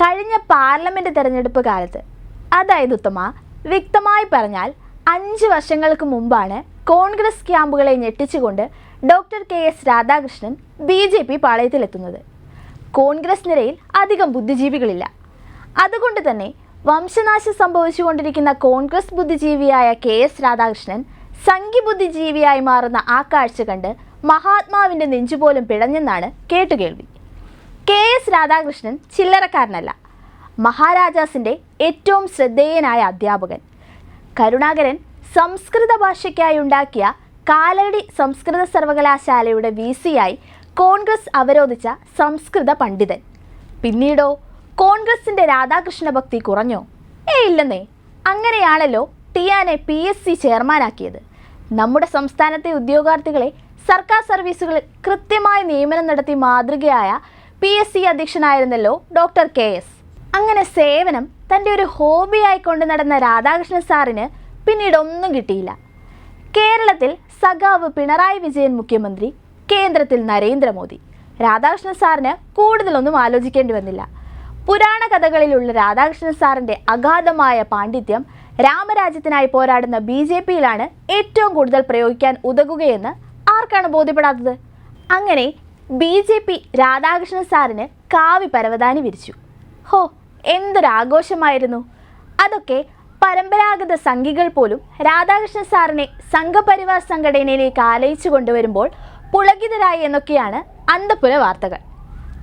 കഴിഞ്ഞ പാർലമെന്റ് തെരഞ്ഞെടുപ്പ് കാലത്ത്. അതായത് ഉത്തമ വ്യക്തമായി പറഞ്ഞാൽ അഞ്ച് വർഷങ്ങൾക്ക് മുമ്പാണ് കോൺഗ്രസ് ക്യാമ്പുകളെ ഞെട്ടിച്ചുകൊണ്ട് doctor K S Radhakrishnan B J P പാളയത്തിലെത്തുന്നത്. Congress നിരയിൽ അധികം ബുദ്ധിജീവികളില്ല. അതുകൊണ്ട് തന്നെ വംശനാശം സംഭവിച്ചുകൊണ്ടിരിക്കുന്ന കോൺഗ്രസ് ബുദ്ധിജീവിയായ കെ എസ് രാധാകൃഷ്ണൻ സംഘി ബുദ്ധിജീവിയായി മാറുന്ന ആ കാഴ്ച കണ്ട് മഹാത്മാവിന്റെ നെഞ്ചുപോലും പിടഞ്ഞെന്നാണ് കേട്ടുകേൾവി. കെ എസ് രാധാകൃഷ്ണൻ ചില്ലറക്കാരനല്ല. മഹാരാജാസിന്റെ ഏറ്റവും ശ്രദ്ധേയനായ അധ്യാപകൻ. കരുണാകരൻ സംസ്കൃത ഭാഷയ്ക്കായി ഉണ്ടാക്കിയ കാലടി സംസ്കൃത സർവകലാശാലയുടെ വി സിയായി കോൺഗ്രസ് അവരോധിച്ച സംസ്കൃത പണ്ഡിതൻ. പിന്നീടോ കോൺഗ്രസിന്റെ രാധാകൃഷ്ണ ഭക്തി കുറഞ്ഞോ? ഏ ഇല്ലെന്നേ. അങ്ങനെയാണല്ലോ ടിയാനെ പി എസ് സി ചെയർമാനാക്കിയത്. നമ്മുടെ സംസ്ഥാനത്തെ ഉദ്യോഗാർത്ഥികളെ സർക്കാർ സർവീസുകളിൽ കൃത്യമായി നിയമനം നടത്തി മാതൃകയായ പി എസ് സി അധ്യക്ഷനായിരുന്നല്ലോ ഡോക്ടർ കെ എസ്. അങ്ങനെ സേവനം തന്റെ ഒരു ഹോബിയായി കൊണ്ട് നടന്ന രാധാകൃഷ്ണൻ സാറിന് പിന്നീട് ഒന്നും കിട്ടിയില്ല. കേരളത്തിൽ സഖാവ് പിണറായി വിജയൻ മുഖ്യമന്ത്രി കേന്ദ്രത്തിൽ നരേന്ദ്രമോദി. രാധാകൃഷ്ണൻ സാറിന് കൂടുതലൊന്നും ആലോചിക്കേണ്ടി വന്നില്ല. പുരാണ കഥകളിലുള്ള രാധാകൃഷ്ണൻ സാറിന്റെ അഗാധമായ പാണ്ഡിത്യം രാമരാജ്യത്തിനായി പോരാടുന്ന ബി ജെ പിയിലാണ് ഏറ്റവും കൂടുതൽ പ്രയോഗിക്കാൻ ഉതകുകയെന്ന് ആർക്കാണ് ബോധ്യപ്പെടാത്തത്? അങ്ങനെ ബി ജെ പി രാധാകൃഷ്ണൻ സാറിന് കാവി പരവതാനി വിരിച്ചു. ഹോ എന്തൊരാഘോഷമായിരുന്നു. അതൊക്കെ പരമ്പരാഗത സംഘികൾ പോലും രാധാകൃഷ്ണൻ സാറിനെ സംഘപരിവാർ സംഘടനയിലേക്ക് ആലയിച്ചു കൊണ്ടുവരുമ്പോൾ പുളകിതരായി എന്നൊക്കെയാണ് അന്തപ്പുര വാർത്തകൾ.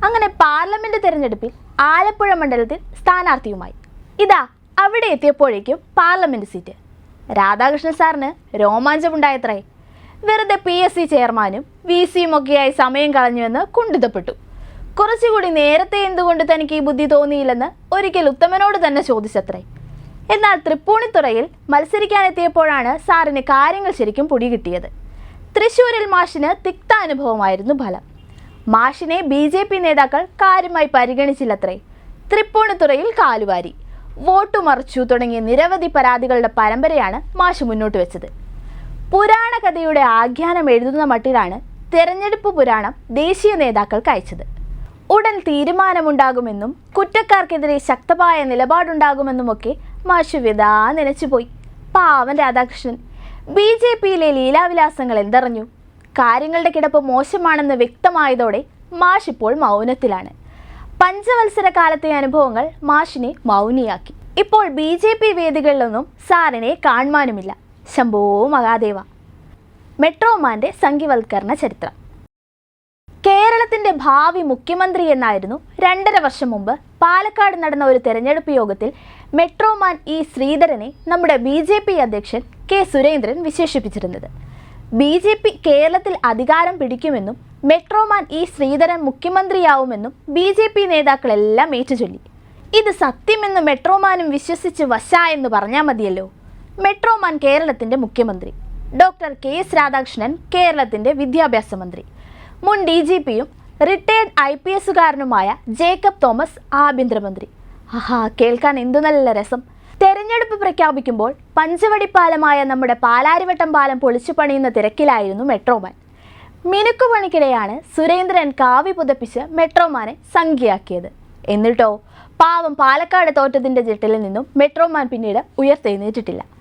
അങ്ങനെ പാർലമെന്റ് തെരഞ്ഞെടുപ്പിൽ ആലപ്പുഴ മണ്ഡലത്തിൽ സ്ഥാനാർത്ഥിയുമായി. ഇതാ അവിടെ എത്തിയപ്പോഴേക്കും പാർലമെന്റ് സീറ്റ്. രാധാകൃഷ്ണൻ സാറിന് രോമാഞ്ചമുണ്ടായത്രേ. വെറുതെ പി എസ് സി ചെയർമാനും വി സിയും ഒക്കെയായി സമയം കളഞ്ഞുവെന്ന് കുണ്ടിതപ്പെട്ടു കുറച്ചുകൂടി നേരത്തെ എന്തുകൊണ്ട് തനിക്ക് ഈ ബുദ്ധി തോന്നിയില്ലെന്ന് ഒരിക്കൽ ഉത്തമനോട് തന്നെ ചോദിച്ചത്രേ. എന്നാൽ തൃപ്പൂണിത്തുറയിൽ മത്സരിക്കാനെത്തിയപ്പോഴാണ് സാറിന് കാര്യങ്ങൾ ശരിക്കും പൊടി കിട്ടിയത് തൃശൂരിൽ മാഷിന് തിക്ത അനുഭവമായിരുന്നു ഫലം. മാഷിനെ ബി ജെ പി നേതാക്കൾ കാര്യമായി പരിഗണിച്ചില്ലത്രേ. തൃപ്പൂണിത്തുറയിൽ കാലുവാരി. വോട്ടു മറിച്ചു തുടങ്ങിയ നിരവധി പരാതികളുടെ പരമ്പരയാണ് മാഷ് മുന്നോട്ട് വെച്ചത്. പുരാണ കഥയുടെ ആഖ്യാനം എഴുതുന്ന മട്ടിലാണ് തെരഞ്ഞെടുപ്പ് പുരാണം ദേശീയ നേതാക്കൾക്ക് അയച്ചത്. ഉടൻ തീരുമാനമുണ്ടാകുമെന്നും കുറ്റക്കാർക്കെതിരെ ശക്തമായ നിലപാടുണ്ടാകുമെന്നുമൊക്കെ മാഷ് വിതാ നനച്ചുപോയി. പാവൻ രാധാകൃഷ്ണൻ. ബി ജെ പിയിലെ ലീലാവിലാസങ്ങൾ എന്തറിഞ്ഞു? കാര്യങ്ങളുടെ കിടപ്പ് മോശമാണെന്ന് വ്യക്തമായതോടെ മാഷ് ഇപ്പോൾ മൗനത്തിലാണ്. പഞ്ചവത്സര കാലത്തെ അനുഭവങ്ങൾ മാഷിനെ മൗനിയാക്കി. ഇപ്പോൾ ബി ജെ പി വേദികളിലൊന്നും സാറിനെ കാണുവാനുമില്ല. ശംഭോ മഹാദേവ. മെട്രോമാന്റെ സംഘിവൽക്കരണ ചരിത്രം. കേരളത്തിന്റെ ഭാവി മുഖ്യമന്ത്രി എന്നായിരുന്നു രണ്ടര വർഷം മുമ്പ് പാലക്കാട് നടന്ന ഒരു തെരഞ്ഞെടുപ്പ് യോഗത്തിൽ മെട്രോമാൻ ഇ ശ്രീധരനെ നമ്മുടെ ബി ജെ പി അധ്യക്ഷൻ കെ സുരേന്ദ്രൻ വിശേഷിപ്പിച്ചിരുന്നത്. ബി ജെ പി കേരളത്തിൽ അധികാരം പിടിക്കുമെന്നും മെട്രോമാൻ ഇ ശ്രീധരൻ മുഖ്യമന്ത്രിയാവുമെന്നും ബി ജെ പി നേതാക്കളെല്ലാം ഏറ്റുചൊല്ലി. ഇത് സത്യമെന്ന് മെട്രോമാനും വിശ്വസിച്ച് വശ എന്ന് പറഞ്ഞാൽ മതിയല്ലോ. മെട്രോമാൻ കേരളത്തിന്റെ മുഖ്യമന്ത്രി. ഡോക്ടർ കെ എസ് രാധാകൃഷ്ണൻ കേരളത്തിന്റെ വിദ്യാഭ്യാസ മന്ത്രി. മുൻ ഡി ജി പിയും റിട്ടയർഡ് ഐ പി എസുകാരനുമായ ജേക്കബ് തോമസ് ആഭ്യന്തരമന്ത്രി. ആഹാ കേൾക്കാൻ എന്തു നല്ല രസം. തെരഞ്ഞെടുപ്പ് പ്രഖ്യാപിക്കുമ്പോൾ പഞ്ചവടി പാലമായ നമ്മുടെ പാലാരിവട്ടം പാലം പൊളിച്ചു പണിയുന്ന തിരക്കിലായിരുന്നു മെട്രോമാൻ. മിനുക്കുപണിക്കിടെയാണ് സുരേന്ദ്രൻ കാവി പുതപ്പിച്ച് മെട്രോമാനെ സംഖ്യയാക്കിയത്. എന്നിട്ടോ? പാവം പാലക്കാട് തോറ്റതിന്റെ ജെട്ടിൽ നിന്നും മെട്രോമാൻ പിന്നീട് ഉയർത്തെഴുന്നേറ്റിട്ടില്ല.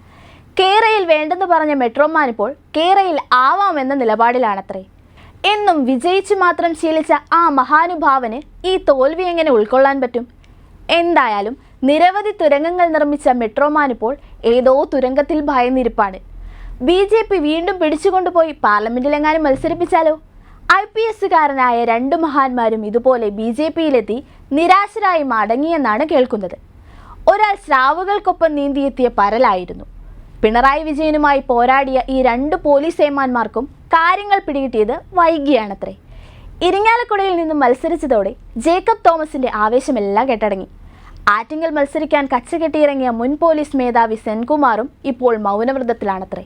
കേരയിൽ വേണ്ടെന്ന് പറഞ്ഞ മെട്രോമാൻ ഇപ്പോൾ കേരയിൽ ആവാമെന്ന നിലപാടിലാണത്രേ. എന്നും വിജയിച്ചു മാത്രം ശീലിച്ച ആ മഹാനുഭാവന് ഈ തോൽവി എങ്ങനെ ഉൾക്കൊള്ളാൻ പറ്റും? എന്തായാലും നിരവധി തുരങ്കങ്ങൾ നിർമ്മിച്ച മെട്രോമാൻ ഇപ്പോൾ ഏതോ തുരങ്കത്തിൽ ഭയന്നിരിപ്പാണ്. ബി ജെ പി വീണ്ടും പിടിച്ചുകൊണ്ടുപോയി പാർലമെന്റിലെങ്ങാനും മത്സരിപ്പിച്ചാലോ? ഐ പി എസ്സുകാരനായ രണ്ട് മഹാന്മാരും ഇതുപോലെ ബി ജെ പിയിലെത്തി നിരാശരായി മടങ്ങിയെന്നാണ് കേൾക്കുന്നത്. ഒരാൾ സ്രാവുകൾക്കൊപ്പം നീന്തിയെത്തിയ പരലായിരുന്നു. പിണറായി വിജയനുമായി പോരാടിയ ഈ രണ്ട് പോലീസ് ഏമാന്മാർക്കും കാര്യങ്ങൾ പിടികിട്ടിയത് വൈകിയാണത്രേ. ഇരിങ്ങാലക്കുടയിൽ നിന്നും മത്സരിച്ചതോടെ ജേക്കബ് തോമസിന്റെ ആവേശമെല്ലാം കെട്ടടങ്ങി. ആറ്റിങ്ങൽ മത്സരിക്കാൻ കച്ചകെട്ടിയിറങ്ങിയ മുൻ പോലീസ് മേധാവി സെൻകുമാറും ഇപ്പോൾ മൗനവ്രതത്തിലാണത്രേ.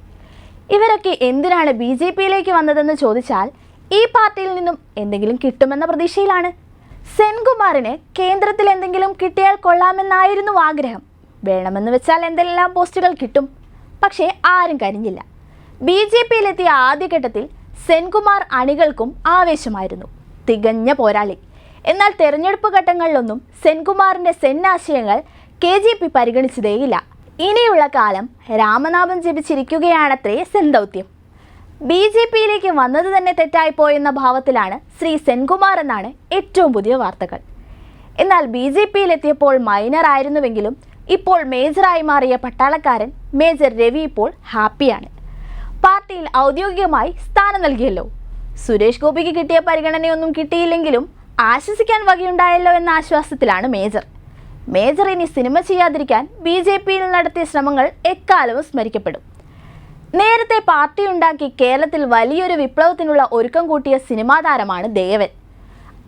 ഇവരൊക്കെ എന്തിനാണ് ബി ജെ പിയിലേക്ക് വന്നതെന്ന് ചോദിച്ചാൽ ഈ പാർട്ടിയിൽ നിന്നും എന്തെങ്കിലും കിട്ടുമെന്ന പ്രതീക്ഷയിലാണ്. സെൻകുമാറിന് കേന്ദ്രത്തിൽ എന്തെങ്കിലും കിട്ടിയാൽ കൊള്ളാമെന്നായിരുന്നു ആഗ്രഹം. വേണമെന്ന് വെച്ചാൽ എന്തെല്ലാം പോസ്റ്റുകൾ കിട്ടും? പക്ഷേ ആരും കരിഞ്ഞില്ല. ബി ജെ പിയിലെത്തിയ ആദ്യഘട്ടത്തിൽ സെൻകുമാർ അണികൾക്കും ആവേശമായിരുന്നു. തികഞ്ഞ പോരാളി. എന്നാൽ തെരഞ്ഞെടുപ്പ് ഘട്ടങ്ങളിലൊന്നും സെൻകുമാറിന്റെ സെൻ കെ ജെ പി പരിഗണിച്ചതേയില്ല. ഇനിയുള്ള കാലം രാമനാഭൻ ജപിച്ചിരിക്കുകയാണത്രേ സെൻ ദൗത്യം ബി ജെ പിയിലേക്ക് വന്നത് തന്നെ തെറ്റായിപ്പോയെന്ന ഭാവത്തിലാണ് ശ്രീ സെൻകുമാർ എന്നാണ് ഏറ്റവും പുതിയ വാർത്തകൾ. എന്നാൽ ബി ജെ പിയിലെത്തിയപ്പോൾ മൈനർ ആയിരുന്നുവെങ്കിലും ഇപ്പോൾ മേജറായി മാറിയ പട്ടാളക്കാരൻ മേജർ രവി ഇപ്പോൾ ഹാപ്പിയാണ്. പാർട്ടിയിൽ ഔദ്യോഗികമായി സ്ഥാനം നൽകിയല്ലോ. സുരേഷ് ഗോപിക്ക് കിട്ടിയ പരിഗണനയൊന്നും കിട്ടിയില്ലെങ്കിലും ആശ്വസിക്കാൻ വകയുണ്ടായല്ലോ എന്ന ആശ്വാസത്തിലാണ് മേജർ. മേജർ ഇനി സിനിമ ചെയ്യാതിരിക്കാൻ ബി ജെ പിയിൽ നടത്തിയ ശ്രമങ്ങൾ എക്കാലവും സ്മരിക്കപ്പെടും. നേരത്തെ പാർട്ടി ഉണ്ടാക്കി കേരളത്തിൽ വലിയൊരു വിപ്ലവത്തിനുള്ള ഒരുക്കം കൂട്ടിയ സിനിമാ താരമാണ് ദേവൻ.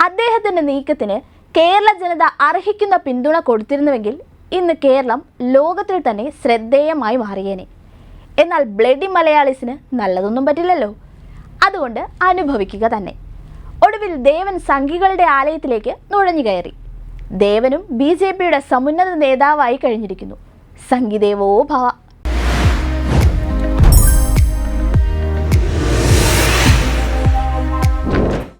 അദ്ദേഹത്തിന്റെ നീക്കത്തിന് കേരള ജനത അർഹിക്കുന്ന പിന്തുണ കൊടുത്തിരുന്നുവെങ്കിൽ ഇന്ന് കേരളം ലോകത്തിൽ തന്നെ ശ്രദ്ധേയമായി മാറിയേനെ. എന്നാൽ ബ്ലഡി മലയാളീസിന് നല്ലതൊന്നും പറ്റില്ലല്ലോ. അതുകൊണ്ട് അനുഭവിക്കുക തന്നെ. ഒടുവിൽ ദേവൻ സംഘികളുടെ ആലയത്തിലേക്ക് നുഴഞ്ഞു കയറി. ദേവനും ബി ജെ പിയുടെ സമുന്നത നേതാവായി കഴിഞ്ഞിരിക്കുന്നു. സംഗീതേവോ ഭവ.